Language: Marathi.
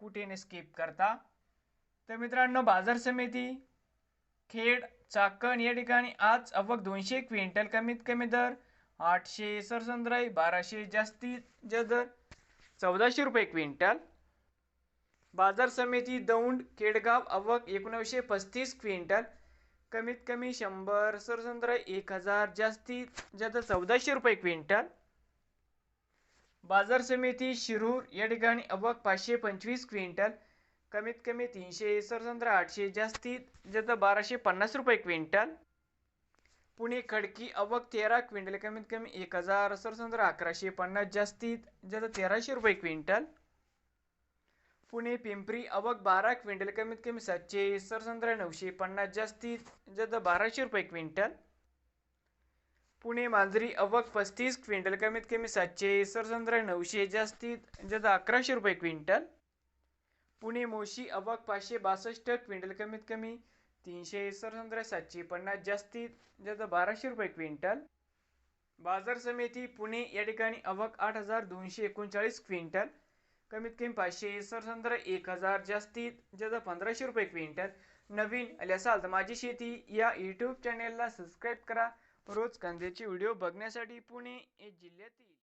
कुठे स्किप करता? तर मित्रांनो बाजार समिती खेड चाकण या ठिकाणी आज अवघ दोनशे क्विंटल कमीत कमी दर आठशे सरसंद्राई बाराशे जास्तीत जास्त दर चौदाशे रुपये क्विंटल. बाजार समिती दौंड खेडगाव अवक एकोणीसशे पस्तीस क्विंटल. कमीत कमी शंभर सरसंद्राई एक हजार जास्तीत जास्त चौदाशे रुपये क्विंटल. बाजार समिती शिरूर या ठिकाणी अवक पाचशे पंचवीस क्विंटल कमीत कमी तीनशे सरसंद्रा आठशे जास्तीत जास्त बाराशे पन्नास रुपये क्विंटल. पुणे खडकी अवक तेरा क्विंटल कमीत कमी एक हजार सरसंद्रा अकराशे पन्नास जास्तीत जास्त तेराशे रुपये क्विंटल. पुणे पिंपरी अवक बारा क्विंटल कमीत कमी सातशे सरसंद्रा नऊशे पन्नास जास्तीत जास्त बाराशे रुपये क्विंटल. पुणे मांजरी अवक पस्तीस क्विंटल कमीत कमी सातशे सरसंद्रा नऊशे जास्तीत जास्त अकराशे रुपये क्विंटल. पुणे मोशी अवक पाचशे बासष्ट क्विंटल कमीत कमी तीनशे सरसंद्रा सातशे पन्नास जास्तीत जास्त बाराशे रुपये क्विंटल. बाजार समिती पुणे या ठिकाणी अवक आठ हजार दोनशे एकोणचाळीस क्विंटल कमीत कमी पाचशे सरसंद्र एक हजार जास्तीत जास्त पंधराशे रुपये क्विंटल. नवीन आले असाल तर माझी शेती या यूट्यूब चॅनेलला सबस्क्राईब करा. रोज कांद्याचे व्हिडिओ बघण्यासाठी पुणे हे जिल्ह्यातील